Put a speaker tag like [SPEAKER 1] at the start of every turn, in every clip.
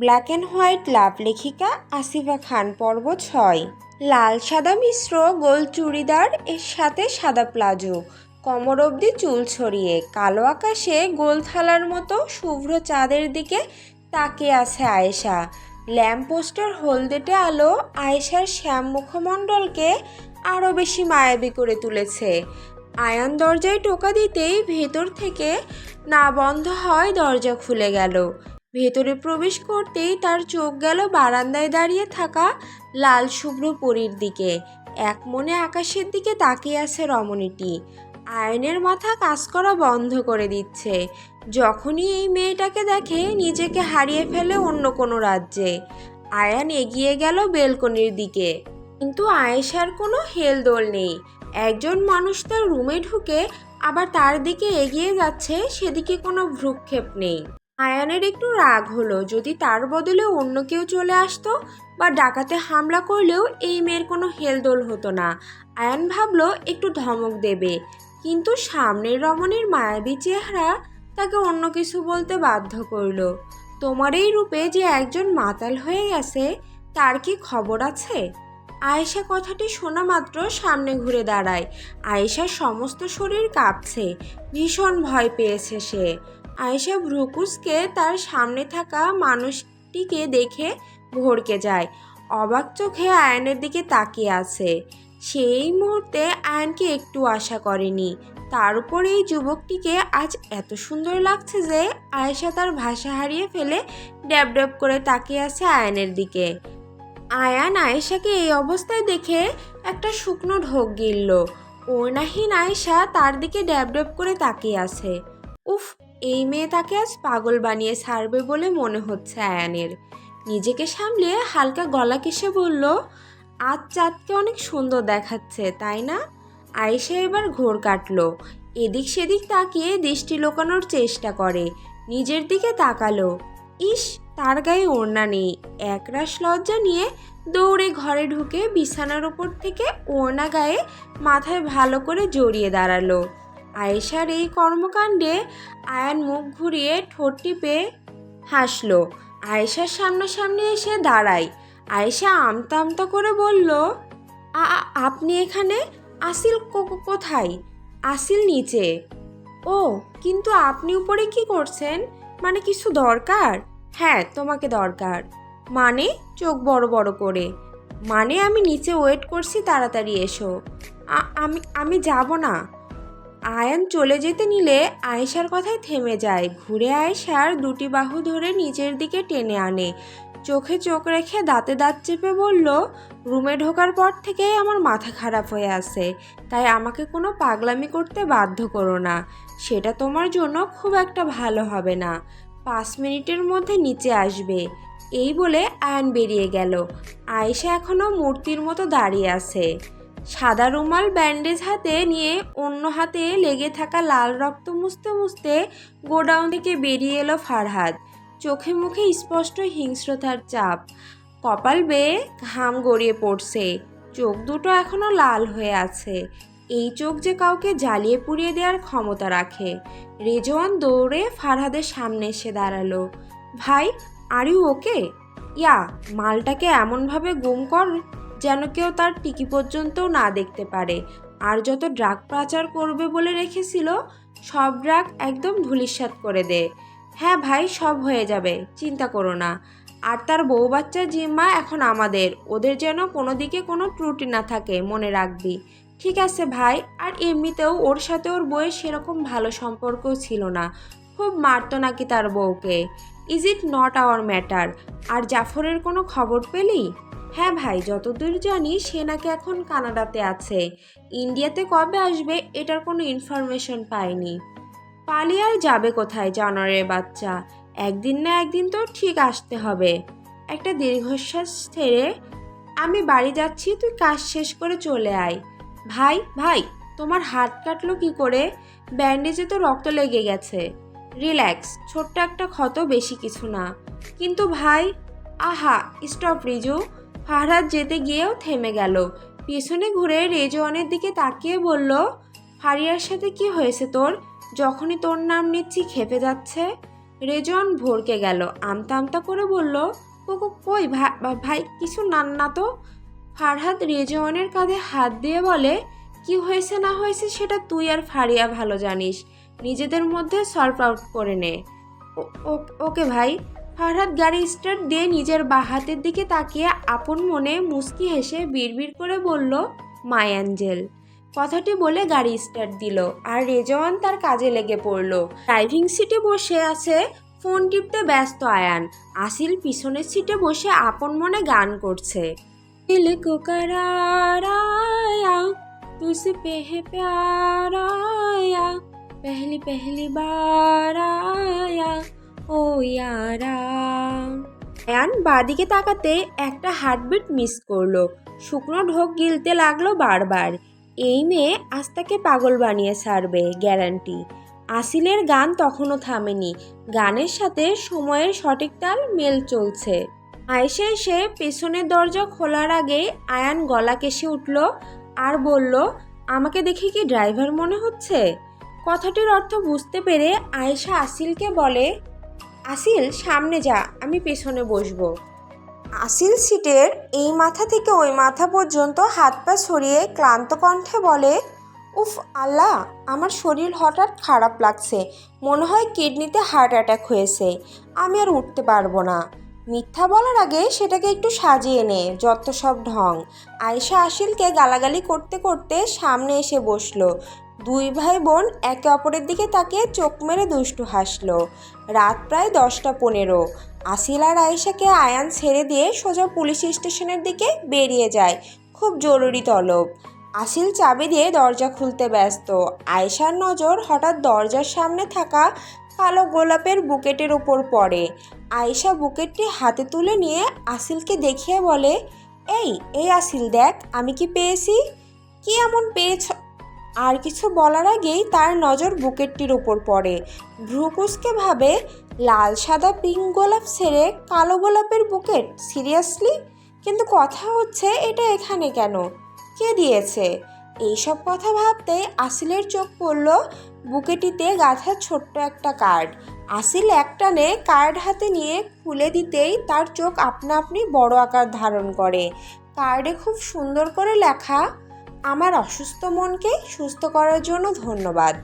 [SPEAKER 1] Black and white লাভ লেখিকা আসিফা খান, পর্ব ছয়। লাল সাদা মিশ্র গোল চুড়িদার, এর সাথে সাদা প্লাজো। কমর অবধি চুল ছড়িয়ে, কালো আকাশে গোল থালার মতো শুভ্র চাঁদের দিকে তাকিয়ে আছে আয়েশা। ল্যাম্প ল্যাম্পপোস্টের হলদেটে আলো আয়েশার শ্যাম মুখমণ্ডলকে আরও বেশি মায়াবী করে তুলেছে। আয়ান দরজায় টোকা দিতেই ভেতর থেকে না বন্ধ হয় দরজা খুলে গেল। ভেতরে প্রবেশ করতেই তার চোখ গেল বারান্দায় দাঁড়িয়ে থাকা লাল শুভ্র পরীর দিকে। এক মনে আকাশের দিকে তাকিয়ে আছে রমণীটি। আয়নের মাথা কাজ করা বন্ধ করে দিচ্ছে। যখনই এই মেয়েটাকে দেখে নিজেকে হারিয়ে ফেলে অন্য কোনো রাজ্যে। আয়ান এগিয়ে গেল বেলকনির দিকে। কিন্তু আয়েশার কোনো হেলদোল নেই। একজন মানুষ তার রুমে ঢুকে আবার তার দিকে এগিয়ে যাচ্ছে, সেদিকে কোনো ভ্রুক্ষেপ নেই। আয়ানের একটু রাগ হলো, যদি তার বদলে অন্য কেউ চলে আসতো বা ডাকাতে হামলা করলেও এই মেয়ের কোনো হেলদোল হতো না। আয়ান ভাবলো একটু ধমক দেবে, কিন্তু সামনের রমণীর মায়াবী চেহারা তাকে অন্য কিছু বলতে বাধ্য করল। তোমার এই রূপে যে একজন মাতাল হয়ে গেছে, তার কি খবর আছে? আয়েশা কথাটি শোনা মাত্র সামনে ঘুরে দাঁড়ায়। আয়েশার সমস্ত শরীর কাঁপছে, ভীষণ ভয় পেয়েছে সে। আয়েশা ভ্রুকুসকে তার সামনে থাকা মানুষটিকে দেখে ভড়কে যায়। অবাক চোখে আয়নের দিকে তাকিয়ে আছে। সেই মুহূর্তে আয়নকে একটু আশা করেনি। তার উপর এই যুবকটিকে আজ এত সুন্দর লাগছে যে আয়েশা তার ভাষা হারিয়ে ফেলে ড্যাব করে তাকিয়ে আছে আয়নের দিকে। আয়ান আয়েশাকে এই অবস্থায় দেখে একটা শুকনো ঢোক গিলল। ওড়নাহীন আয়েশা তার দিকে ড্যাব করে তাকিয়ে আছে। উফ এই মেয়ে তাকে আজ পাগল বানিয়ে ছাড়বে বলে মনে হচ্ছে আয়ানের। নিজেকে সামলিয়ে হালকা গলা কেসে বলল, আজ চাঁদকে অনেক সুন্দর দেখাচ্ছে, তাই না? আয়েশা এবার ঘোর কাটলো। এদিক সেদিক তাকিয়ে দৃষ্টি লোকানোর চেষ্টা করে, নিজের দিকে তাকালো। ইস, তার গায়ে ওড়না নেই। একরাশ লজ্জা নিয়ে দৌড়ে ঘরে ঢুকে বিছানার ওপর থেকে ওড়না গায়ে মাথায় ভালো করে জড়িয়ে দাঁড়াল। আয়েশার এই কর্মকাণ্ডে আয়ান মুখ ঘুরিয়ে ঠোঁট টিপে হাসলো। আয়েশার সামনাসামনি এসে দাঁড়ায়। আয়েশা আমতা আমতা করে বলল, "আ, আ- আপনি এখানে? আসিল কোথায়? আসিল নিচে। ও, কিন্তু আপনি উপরে কি করছেন? মানে কিছু দরকার? হ্যাঁ তোমাকে দরকার। মানে? চোখ বড় বড় করে। মানে আমি নিচে ওয়েট করছি, তাড়াতাড়ি এসো। আমি আমি যাব না। আয়ান চলে যেতে নিলে আয়েশার কথায় থেমে যায়। ঘুরে আয়েশার দুটি বাহু ধরে নিচের দিকে টেনে আনে। চোখে চোখ রেখে দাঁতে দাঁত চেপে বলল, রুমে ঢোকার পর থেকেই আমার মাথা খারাপ হয়ে আছে, তাই আমাকে কোনো পাগলামি করতে বাধ্য করো না। সেটা তোমার জন্য খুব একটা ভালো হবে না। পাঁচ মিনিটের মধ্যে নিচে আসবে। এই বলে আয়ান বেরিয়ে গেল। আয়েশা এখনও মূর্তির মতো দাঁড়িয়ে আছে। সাদা রুমাল, ব্যান্ডেজ হাতে নিয়ে অন্য হাতে লেগে থাকা লাল রক্ত মুছতে মুছতে গোডাউন থেকে বেরিয়ে এলো ফারহাদ। চোখে মুখে স্পষ্ট হিংস্রতার চাপ। কপাল বেয়ে ঘাম গড়িয়ে পড়ছে। চোখ দুটো এখনও লাল হয়ে আছে। এই চোখ যে কাউকে জ্বালিয়ে পুড়িয়ে দেওয়ার ক্ষমতা রাখে। রেজওয়ান দৌড়ে ফারহাদের সামনে এসে দাঁড়াল। ভাই আর ইউ ওকে ইয়া, মালটাকে এমনভাবে গুম কর যেন কেউ তার টিকি পর্যন্তও না দেখতে পারে। আর যত ড্রাগ পাচার করবে বলে রেখেছিল, সব ড্রাগ একদম ধুলিস্বাত করে দে। হ্যাঁ ভাই, সব হয়ে যাবে, চিন্তা করো না। আর তার বউ বাচ্চার জিম্মা এখন আমাদের, ওদের যেন কোনো দিকে কোনো ত্রুটি না থাকে, মনে রাখবি। ঠিক আছে ভাই, আর এমনিতেও ওর সাথে ওর বউয়ের সেরকম ভালো সম্পর্ক ছিল না। খুব মারতো নাকি তার বউকে। Is it not our matter আর জাফরের কোনো খবর পেলি? হ্যাঁ ভাই, যতদূর জানি সে নাকি এখন কানাডাতে আছে। ইন্ডিয়াতে কবে আসবে এটার কোনো ইনফরমেশন পাইনি। পালিয়ে আর যাবে কোথায় জানোয়ারের বাচ্চা? একদিন না একদিন তো ঠিক আসতে হবে। একটা দীর্ঘশ্বাস ছেড়ে আমি বাড়ি যাচ্ছি, তুই কাজ শেষ করে চলে আয়। ভাই ভাই, তোমার হাত কাটলো কি করে? ব্যান্ডেজে তো রক্ত লেগে গেছে। রিল্যাক্স, ছোট্ট একটা ক্ষত বেশি কিছু না। কিন্তু ভাই, আহা স্টপ রিজু। ফারহাদ যেতে গিয়েও থেমে গেল। পেছনে ঘুরে রেজওয়ানের দিকে তাকিয়ে বলল, ফারিয়ার সাথে কি হয়েছে তোর? যখনই তোর নাম নিচ্ছি খেপে যাচ্ছে। রেজন ভরকে গেল, আমতা আমতা করে বলল কোকো কই ভাই, কিছু নান না তো? ফারহাদ রেজওয়ানের কাঁধে হাত দিয়ে বলে, কি হয়েছে, না হয়েছে সেটা তুই আর ফারিয়া ভালো জানিস। নিজেদের মধ্যে সলভ আউট করে নে। ওকে ভাই? ফারহাদ গাড়ি স্টার্ট দিয়ে নিজের বা হাতের দিকে তাকিয়ে আপন মনে মুস্কি হেসে বিড়বিড় করে বলল, মাই অ্যাঞ্জেল। কথাটি বলে গাড়ি স্টার্ট দিল আর রেজওয়ান তার কাজে লেগে পড়ল। ড্রাইভিং সিটে বসে আছে ফোন টিপতে ব্যস্ত আয়ান। আসিল পিছনের সিটে বসে আপন মনে গান করছে। দিল কো করারায়া পেহে পেহলি পেহলি বারায়া, ও ইয়ারা। আয়ান বাদিকে তাকাতে একটা হার্টবিট মিস করল। শুকনো ঢোক গিলতে লাগল বারবার। এই মেয়ে আজ তাকে পাগল বানিয়ে ছাড়বে, গ্যারান্টি। আসিলের গান তখনও থামেনি। গানের সাথে সময়ের সঠিক তাল মেল চলছে। আয়েসে এসে পেছনের দরজা খোলার আগে আয়ান গলা কেসে উঠল আর বলল, আমাকে দেখে কি ড্রাইভার মনে হচ্ছে? কথাটির অর্থ বুঝতে পেরে আয়েশা আসিলকে বলে আসিল, সামনে যা, আমি পেছনে বসবো। আসিল সিটের এই মাথা থেকে ওই মাথা পর্যন্ত হাত পা ছড়িয়ে ক্লান্ত কণ্ঠে বলে, উফ, আল্লাহ, আমার শরীর হঠাৎ খারাপ লাগছে। মনে হয় কিডনিতে হার্ট অ্যাটাক হয়েছে। আমি আর উঠতে পারব না। মিথ্যা বলার আগে সেটাকে একটু সাজিয়ে নে, যত সব ঢং। আয়েশা আসিলকে গালাগালি করতে করতে সামনে এসে বসল। দুই ভাই বোন একে অপরের দিকে তাকিয়ে চোখ মেরে দুষ্টু হাসল। রাত প্রায় দশটা পনেরো। আসিল আর আয়েশাকে আয়ান ছেড়ে দিয়ে সোজা পুলিশ স্টেশনের দিকে বেরিয়ে যায়। খুব জরুরি তলব। আসিল চাবি দিয়ে দরজা খুলতে ব্যস্ত। আয়েশার নজর হঠাৎ দরজার সামনে থাকা কালো গোলাপের বুকেটের ওপর পড়ে। আয়েশা বুকেটটি হাতে তুলে নিয়ে আসিলকে দেখিয়ে বলে, এই এই আসিল দেখ, আমি কি পেয়েছি? কি এমন পেয়েছ আর কিছু বলার আগেই তার নজর বুকেটটির ওপর পড়ে। ভ্রুকুসকে ভাবে, লাল, সাদা, পিঙ্ক গোলাপ ছেড়ে কালো গোলাপের বুকেট? সিরিয়াসলি? কিন্তু কথা হচ্ছে, এটা এখানে কেন? কে দিয়েছে? এইসব কথা ভাবতে আসিলের চোখ পড়ল বুকেটিতে গাঁথা ছোট্ট একটা কার্ড। আসিল একটানে কার্ড হাতে নিয়ে খুলে দিতেই তার চোখ আপনা আপনি বড় আকার ধারণ করে। কার্ডে খুব সুন্দর করে লেখা আমার অসুস্থ মনকে সুস্থ করার জন্য ধন্যবাদ।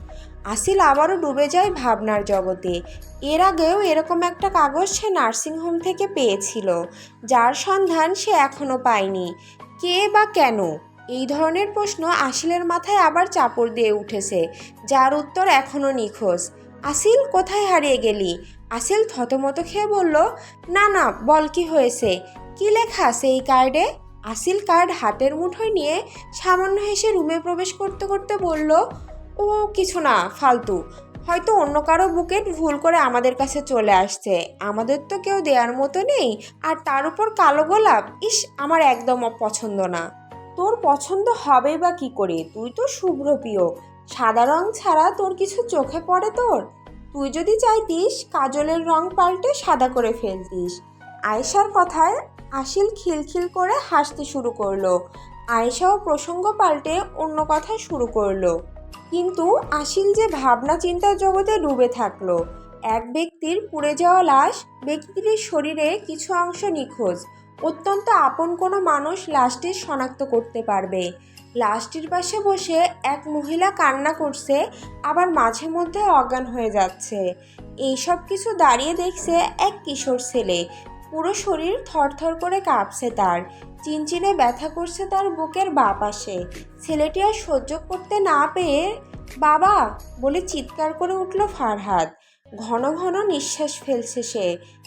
[SPEAKER 1] আসিল আবারও ডুবে যায় ভাবনার জগতে। এর আগেও এরকম একটা কাগজ সে নার্সিংহোম থেকে পেয়েছিল, যার সন্ধান সে এখনও পায়নি। কে বা কেন? এই ধরনের প্রশ্ন আসিলের মাথায় আবার চাপড় দিয়ে উঠেছে, যার উত্তর এখনও নিখোঁজ। আসিল, কোথায় হারিয়ে গেলি? আসিল থতমত খেয়ে বলল, না না, বল কি হয়েছে? কি লেখা এই কার্ডে? আসিল কার্ড হাতের মুঠোয় নিয়ে সামান্য হেসে রুমে প্রবেশ করতে করতে বলল, ও, কিছু না, ফালতু। হয়তো অন্য কারও বুকেট ভুল করে আমাদের কাছে চলে আসছে। আমাদের তো কেউ দেওয়ার মতো নেই, আর তার উপর কালো গোলাপ, ইস, আমার একদম পছন্দ না। তোর পছন্দ হবে বা কি করে? তুই তো শুভ্রপ্রিয় সাদা রং ছাড়া তোর কিছু চোখে পড়ে তোর? তুই যদি চাইতিস, কাজলের রং পাল্টে সাদা করে ফেলতিস। আয়েশার কথায় আসিল খিলখিল করে হাসতে শুরু করল। আয়েশাও প্রসঙ্গ পাল্টে অন্য কথা শুরু করল। কিন্তু আসিল যে ভাবনা চিন্তার জগতে ডুবে থাকল। এক ব্যক্তির পুড়ে যাওয়া লাশ, ব্যক্তিটির শরীরে কিছু অংশ নিখোঁজ। অত্যন্ত আপন কোনো মানুষ লাশটি শনাক্ত করতে পারবে। লাশটির পাশে বসে এক মহিলা কান্না করছে, আবার মাঝে মধ্যে অজ্ঞান হয়ে যাচ্ছে। এইসব কিছু দাঁড়িয়ে দেখছে এক কিশোর ছেলে। পুরো শরীর থরথর করে কাঁপছে তার। চিনচিনে ব্যথা করছে তার বুকের বা পাশে ছেলেটি আর সহ্য করতে না পেয়ে, বাবা, বলে চিৎকার করে উঠল ফারহাদ ঘন ঘন নিঃশ্বাস ফেলছে সে।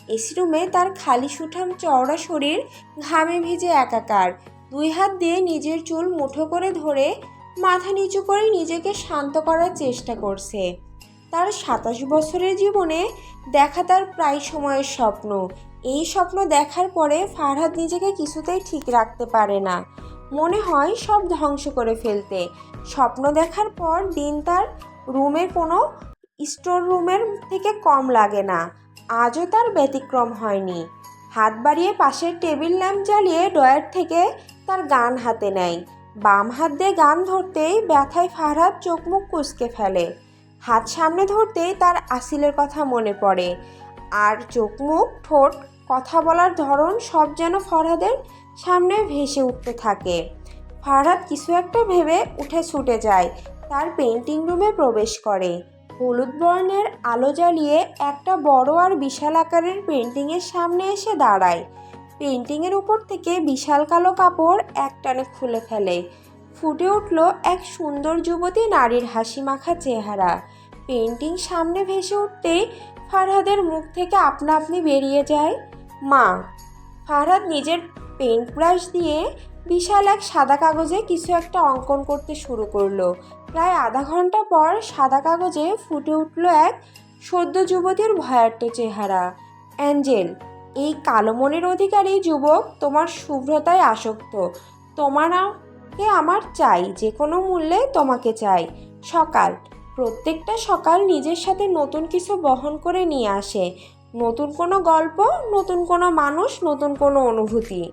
[SPEAKER 1] এসি রুমে তার খালি সুঠাম চওড়া শরীর ঘামে ভিজে একাকার। দুই হাত দিয়ে নিজের চুল মুঠো করে ধরে মাথা নিচু করে নিজেকে শান্ত করার চেষ্টা করছে। তার সাতাশ বছরের জীবনে দেখা তার প্রায় সময়ের স্বপ্ন। এই স্বপ্ন দেখার পরে ফারহাদ নিজেকে কিছুতেই ঠিক রাখতে পারে না। মনে হয় সব ধ্বংস করে ফেলতে। স্বপ্ন দেখার পর দিন তার রুমের কোনো স্টোর রুমের থেকে কম লাগে না। আজও তার ব্যতিক্রম হয়নি। হাত বাড়িয়ে পাশের টেবিল ল্যাম্প জ্বালিয়ে ডয়ার থেকে তার গান হাতে নেয়। বাম হাত দিয়ে গান ধরতেই ব্যথায় ফারহাদ চোখ মুখ কুচকে ফেলে। হাত সামনে ধরতেই তার আসিলের কথা মনে পড়ে। আর চোখ মুখ ঠোঁট কথা বলার ধরন সব যেন ফরহাদের সামনে ভেসে উঠতে থাকে। ফারহাদ কিছু একটা ভেবে উঠে ছুটে যায়, তার পেন্টিং রুমে প্রবেশ করে। হলুদ বর্ণের আলো জ্বালিয়ে একটা বড় আর বিশাল আকারের পেন্টিংয়ের সামনে এসে দাঁড়ায়। পেন্টিংয়ের উপর থেকে বিশাল কালো কাপড় একটানে খুলে ফেলে। ফুটে উঠল এক সুন্দর যুবতী নারীর হাসি মাখা চেহারা। পেন্টিং সামনে ভেসে উঠতেই ফারহাদের মুখ থেকে আপনা আপনি বেরিয়ে যায় মা। ফারহাদ নিজের পেন্ট ব্রাশ দিয়ে বিশাল এক সাদা কাগজে কিছু একটা অঙ্কন করতে শুরু করল। প্রায় আধা ঘণ্টা পর সাদা কাগজে ফুটে উঠল এক সদ্য যুবতীর ভয়ার্ত চেহারা। অ্যাঞ্জেল, এই কালো মনের অধিকারী যুবক তোমার শুভ্রতায় আসক্ত। তোমারকে আমার চাই যে কোনো মূল্যে তোমাকে চাই। সকাল প্রত্যেকটা সকাল নিজের সাথে নতুন কিছু বহন করে নিয়ে আসে। নতুন কোনো গল্প, নতুন কোনো মানুষ, নতুন কোনো অনুভূতি।